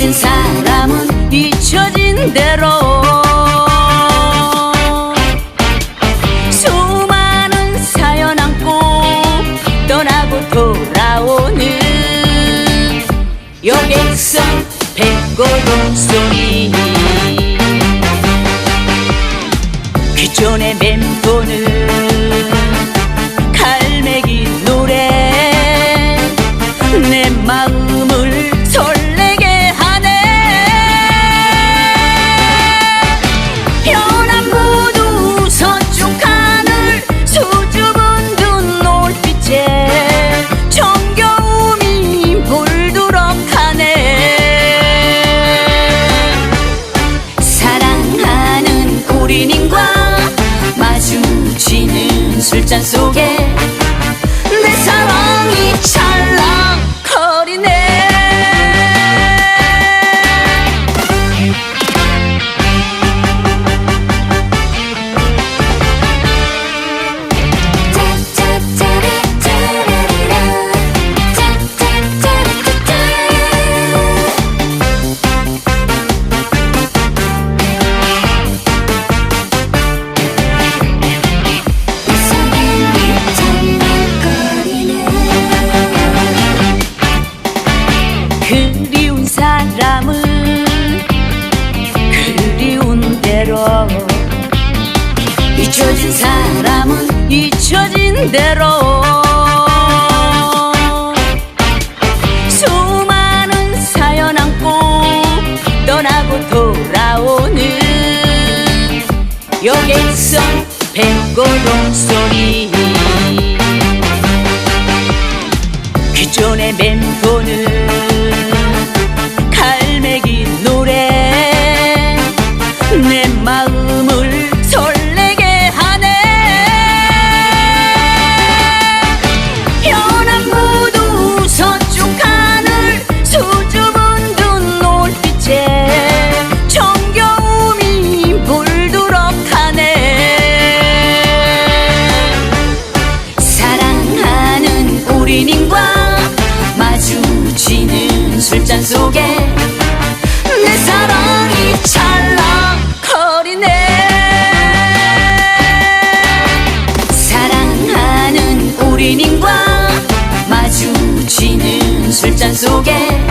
잊혀진 사람은 잊혀진 대로. 수많은 사연 안고 떠나고 돌아오는 여객선 백고동 소리 술잔 속에 사람은 그리운 대로 잊혀진 사람은 잊혀진 대로 수많은 사연 안고 떠나고 돌아오는 여객선 백고동 소리. 기존의 맴도는 술잔 속에 내 사랑이 찰랑거리네. 사랑하는 우리님과 마주치는 술잔 속에